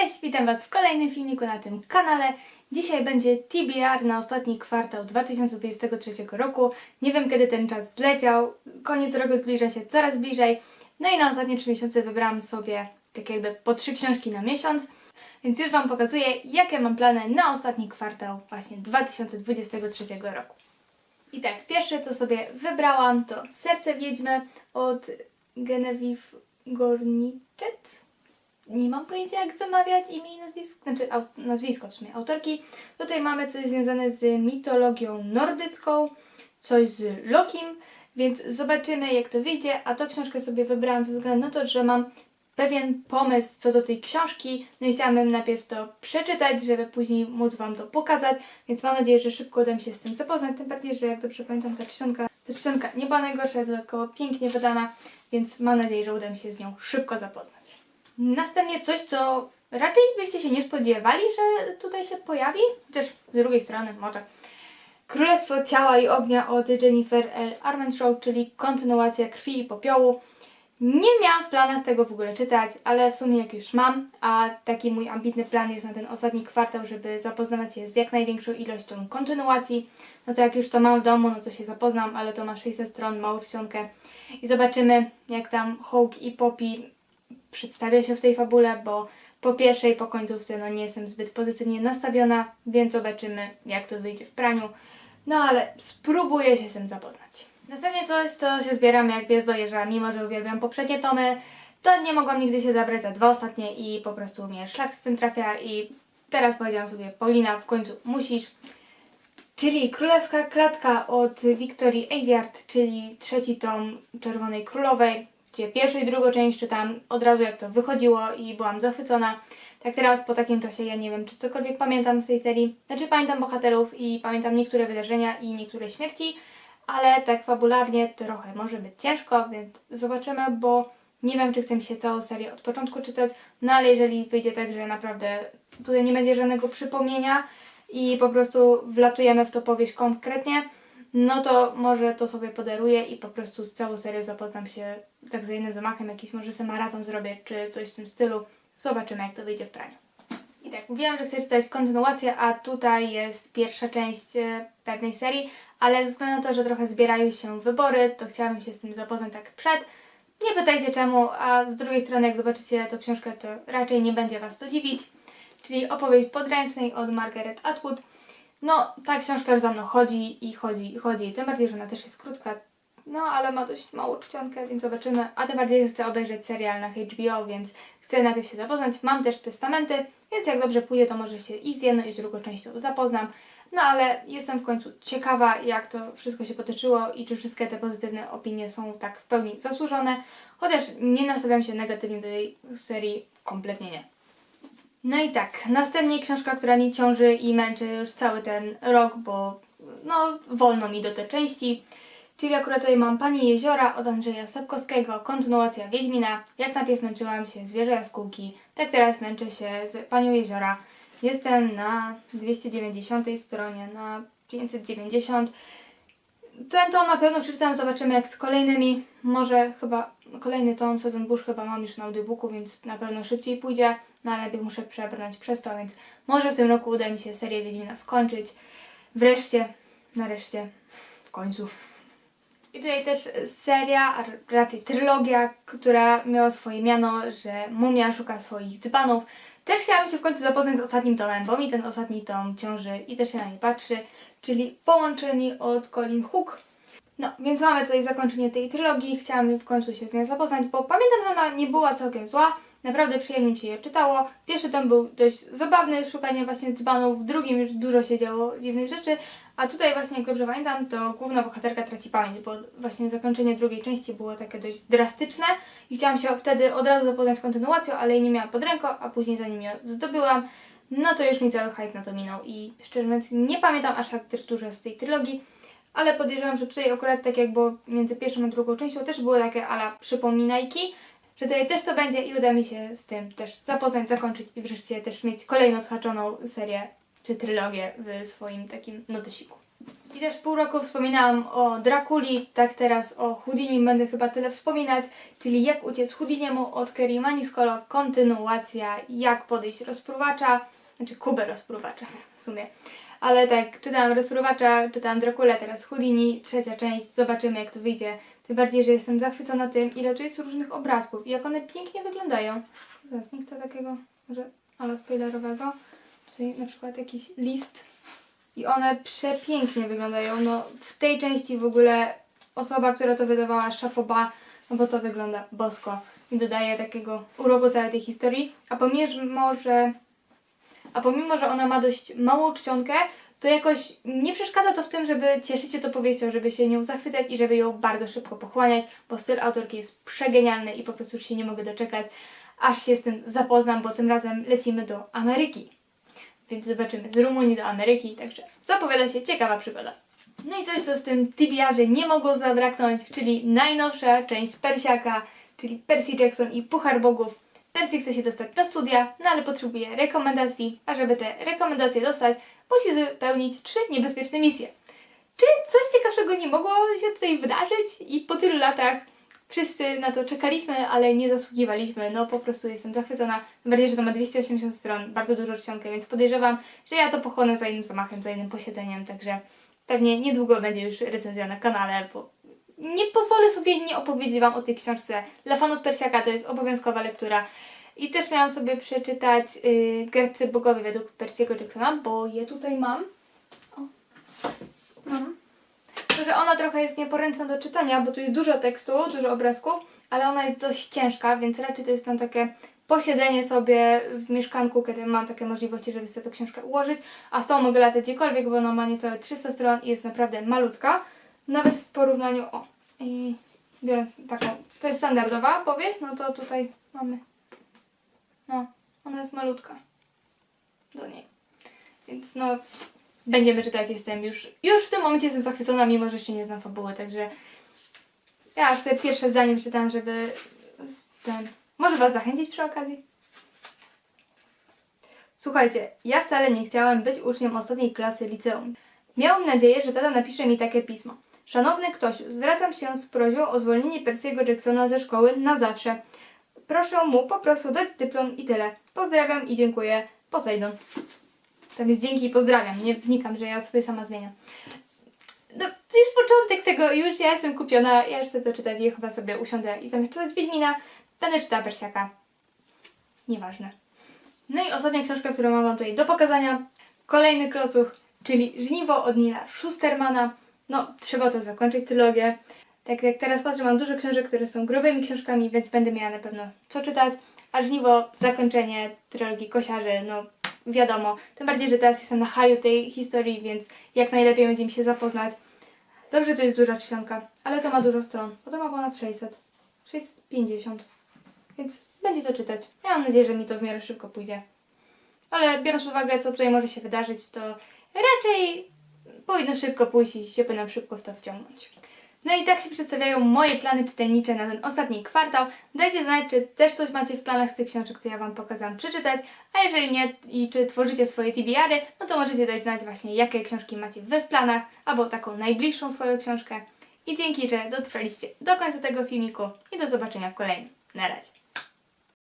Cześć, witam Was w kolejnym filmiku na tym kanale. Dzisiaj będzie TBR na ostatni kwartał 2023 roku. Nie wiem kiedy ten czas zleciał, koniec roku zbliża się coraz bliżej. No i na ostatnie 3 miesiące wybrałam sobie tak jakby po 3 książki na miesiąc. Więc już Wam pokazuję, jakie mam plany na ostatni kwartał właśnie 2023 roku. I tak, pierwsze co sobie wybrałam to Serce Wiedźmy od Genevieve Gorniczet nie mam pojęcia jak wymawiać imię i nazwisko, znaczy au, nazwisko w sumie autorki. Tutaj mamy coś związane z mitologią nordycką, coś z Lokim, więc zobaczymy jak to wyjdzie, a tą książkę sobie wybrałam ze względu na to, że mam pewien pomysł co do tej książki, no i chciałabym najpierw to przeczytać, żeby później móc Wam to pokazać, więc mam nadzieję, że szybko uda mi się z tym zapoznać, tym bardziej, że jak dobrze pamiętam ta czcionka, ta czcionka nie była najgorsza, jest dodatkowo pięknie wydana, więc mam nadzieję, że uda mi się z nią szybko zapoznać. Następnie coś, co raczej byście się nie spodziewali, że tutaj się pojawi, chociaż z drugiej strony może. Królestwo Ciała i Ognia od Jennifer L. Armentrout, czyli kontynuacja Krwi i Popiołu. Nie miałam w planach tego w ogóle czytać, ale w sumie jak już mam, a taki mój ambitny plan jest na ten ostatni kwartał, żeby zapoznawać się z jak największą ilością kontynuacji, no to jak już to mam w domu, no to się zapoznam, ale to ma 600 stron, małą czcionkę i zobaczymy jak tam Hawk i Poppy przedstawia się w tej fabule, bo po pierwszej, po końcówce no nie jestem zbyt pozytywnie nastawiona, więc zobaczymy jak to wyjdzie w praniu. No ale spróbuję się z tym zapoznać. Następnie coś, co się zbieram jak pies dojeżdża, mimo że uwielbiam poprzednie tomy, to nie mogłam nigdy się zabrać za dwa ostatnie i po prostu mnie szlak z tym trafia i teraz powiedziałam sobie, Paulina, w końcu musisz. Czyli Królewska Klatka od Wiktorii Aveyard, czyli trzeci tom Czerwonej Królowej, pierwszą i drugą część czytałam od razu jak to wychodziło i byłam zachwycona. Tak teraz po takim czasie ja nie wiem, czy cokolwiek pamiętam z tej serii. Znaczy pamiętam bohaterów i pamiętam niektóre wydarzenia i niektóre śmierci, ale tak fabularnie trochę może być ciężko, więc zobaczymy, bo nie wiem, czy chcę się całą serię od początku czytać, no ale jeżeli wyjdzie tak, że naprawdę tutaj nie będzie żadnego przypomnienia i po prostu wlatujemy w to powieść konkretnie, no to może to sobie podaruję i po prostu z całą serią zapoznam się tak za jednym zamachem, jakiś może sobie maraton zrobię, czy coś w tym stylu. Zobaczymy, jak to wyjdzie w praniu. I tak, mówiłam, że chcę czytać kontynuację, a tutaj jest pierwsza część e, pewnej serii, ale ze względu na to, że trochę zbierają się wybory, to chciałabym się z tym zapoznać tak przed. Nie pytajcie czemu, a z drugiej strony, jak zobaczycie tę książkę, to raczej nie będzie Was to dziwić. Czyli opowieść podręcznej od Margaret Atwood. No, ta książka już za mną chodzi i chodzi i chodzi. Tym bardziej, że ona też jest krótka. No, ale ma dość małą czcionkę, więc zobaczymy. A tym bardziej chcę obejrzeć serial na HBO, więc chcę najpierw się zapoznać. Mam też testamenty, więc jak dobrze pójdzie, to może się i z jedną, i z drugą częścią zapoznam. No, ale jestem w końcu ciekawa, jak to wszystko się potoczyło i czy wszystkie te pozytywne opinie są tak w pełni zasłużone. Chociaż nie nastawiam się negatywnie do tej serii, kompletnie nie. No i tak, następnie książka, która mnie ciąży i męczy już cały ten rok, bo no wolno mi do tej części. Czyli akurat tutaj mam Pani Jeziora od Andrzeja Sapkowskiego, kontynuacja Wiedźmina. Jak najpierw męczyłam się Zwierzę Jaskółki, tak teraz męczę się z Panią Jeziora. Jestem na 290 stronie, na 590. Ten tom na pewno przeczytam, zobaczymy jak z kolejnymi. Może chyba kolejny tom, sezon burz chyba mam już na audiobooku, więc na pewno szybciej pójdzie. No ale najpierw muszę przebrnąć przez to, więc może w tym roku uda mi się serię Wiedźmina skończyć. Wreszcie, nareszcie, w końcu. I tutaj też seria, a raczej trylogia, która miała swoje miano, że Mumia szuka swoich dzbanów. Też chciałam się w końcu zapoznać z ostatnim tomem, bo mi ten ostatni tom ciąży i też się na nie patrzy, czyli Połączeni od Colin Hook. No, więc mamy tutaj zakończenie tej trylogii. Chciałam w końcu się z nią zapoznać, bo pamiętam, że ona nie była całkiem zła. Naprawdę przyjemnie mi się je czytało. Pierwszy tom był dość zabawny, szukanie właśnie dzbanów, w drugim już dużo się działo dziwnych rzeczy, a tutaj właśnie, jak dobrze pamiętam, to główna bohaterka traci pamięć, bo właśnie zakończenie drugiej części było takie dość drastyczne i chciałam się wtedy od razu zapoznać z kontynuacją, ale jej nie miałam pod ręką, a później zanim ją zdobyłam, no to już mi cały hype na to minął. I szczerze mówiąc nie pamiętam aż tak też dużo z tej trylogii, ale podejrzewam, że tutaj akurat tak jak było między pierwszą a drugą częścią też były takie ala przypominajki, że tutaj też to będzie i uda mi się z tym też zapoznać, zakończyć i wreszcie też mieć kolejną odhaczoną serię czy trylogię w swoim takim notesiku. I też pół roku wspominałam o Drakuli, tak teraz o Houdini będę chyba tyle wspominać, czyli jak uciec Houdiniemu od Kerry Maniscolo, kontynuacja, jak podejść rozpruwacza, znaczy Kubę rozpruwacza w sumie. Ale tak, czytałam rozpruwacza, czytałam Drakulę, teraz Houdini, trzecia część, zobaczymy jak to wyjdzie. Tym bardziej, że jestem zachwycona tym, ile tu jest różnych obrazków i jak one pięknie wyglądają. Zaraz, nie chcę takiego, może, ale spoilerowego. Tutaj na przykład jakiś list i one przepięknie wyglądają. No, w tej części w ogóle osoba, która to wydawała, szapoba, no bo to wygląda bosko i dodaje takiego uroku całej tej historii. A pomimo, że, a pomimo, że ona ma dość małą czcionkę, to jakoś nie przeszkadza to w tym, żeby cieszyć się to powieścią, żeby się nią zachwycać i żeby ją bardzo szybko pochłaniać, bo styl autorki jest przegenialny i po prostu już się nie mogę doczekać, aż się z tym zapoznam, bo tym razem lecimy do Ameryki. Więc zobaczymy z Rumunii do Ameryki, także zapowiada się ciekawa przygoda. No i coś, co w tym TBR-ze nie mogło zabraknąć, czyli najnowsza część Persiaka, czyli Percy Jackson i Puchar Bogów. Percy chce się dostać na studia, no ale potrzebuje rekomendacji, a żeby te rekomendacje dostać, musi wypełnić trzy niebezpieczne misje. Czy coś ciekawszego nie mogło się tutaj wydarzyć i po tylu latach wszyscy na to czekaliśmy, ale nie zasługiwaliśmy. No po prostu jestem zachwycona. Bardziej, że to ma 280 stron, bardzo dużo czcionkę, więc podejrzewam, że ja to pochłonę za innym zamachem, za innym posiedzeniem, także pewnie niedługo będzie już recenzja na kanale, bo nie pozwolę sobie nie opowiedzieć Wam o tej książce. Dla fanów Persiaka to jest obowiązkowa lektura. I też miałam sobie przeczytać yy, Gercy Bogowie według Persiego Jacksona, bo je tutaj mam. O. Mam. To, że ona trochę jest nieporęczna do czytania, bo tu jest dużo tekstu, dużo obrazków, ale ona jest dość ciężka, więc raczej to jest na takie posiedzenie sobie w mieszkanku, kiedy mam takie możliwości, żeby sobie tę książkę ułożyć, a z tą mogę latać gdziekolwiek, bo ona ma niecałe 300 stron i jest naprawdę malutka, nawet w porównaniu, o, i biorąc taką, to jest standardowa powieść, no to tutaj mamy, no, ona jest malutka do niej, więc no, będziemy czytać, jestem już, już w tym momencie jestem zachwycona, mimo że jeszcze nie znam fabuły, także ja sobie pierwsze zdanie przeczytam, żeby ten, może Was zachęcić przy okazji. Słuchajcie, ja wcale nie chciałem być uczniem ostatniej klasy liceum. Miałam nadzieję, że tata napisze mi takie pismo. Szanowny Ktosiu, zwracam się z prośbą o zwolnienie Persiego Jacksona ze szkoły na zawsze. Proszę mu po prostu dać dyplom i tyle. Pozdrawiam i dziękuję. Posejdon. Tam jest dzięki i pozdrawiam. Nie wnikam, że ja sobie sama zmieniam. No, już początek tego, już ja jestem kupiona, ja już chcę to czytać i chyba sobie usiądę i zamiast czytać Wiedźmina, będę czytała Persiaka. Nieważne. No i ostatnia książka, którą mam tutaj do pokazania. Kolejny klocuch, czyli Żniwo od Nila Schustermana. No, trzeba to zakończyć trylogię. Tak jak teraz patrzę, mam dużo książek, które są grubymi książkami, więc będę miała na pewno co czytać. A Żniwo, zakończenie trylogii Kosiarzy, no wiadomo. Tym bardziej, że teraz jestem na haju tej historii, więc jak najlepiej będzie mi się zapoznać. Dobrze, to jest duża czcionka, ale to ma dużo stron, bo to ma ponad 600. 650. Więc będzie to czytać. Ja mam nadzieję, że mi to w miarę szybko pójdzie. Ale biorąc pod uwagę, co tutaj może się wydarzyć, to raczej powinno szybko pójść i się powinnam szybko w to wciągnąć. No i tak się przedstawiają moje plany czytelnicze na ten ostatni kwartał. Dajcie znać, czy też coś macie w planach z tych książek, co ja Wam pokazałam przeczytać, a jeżeli nie i czy tworzycie swoje TBR-y, no to możecie dać znać właśnie, jakie książki macie Wy w planach, albo taką najbliższą swoją książkę. I dzięki, że dotrwaliście do końca tego filmiku i do zobaczenia w kolejnym. Na razie.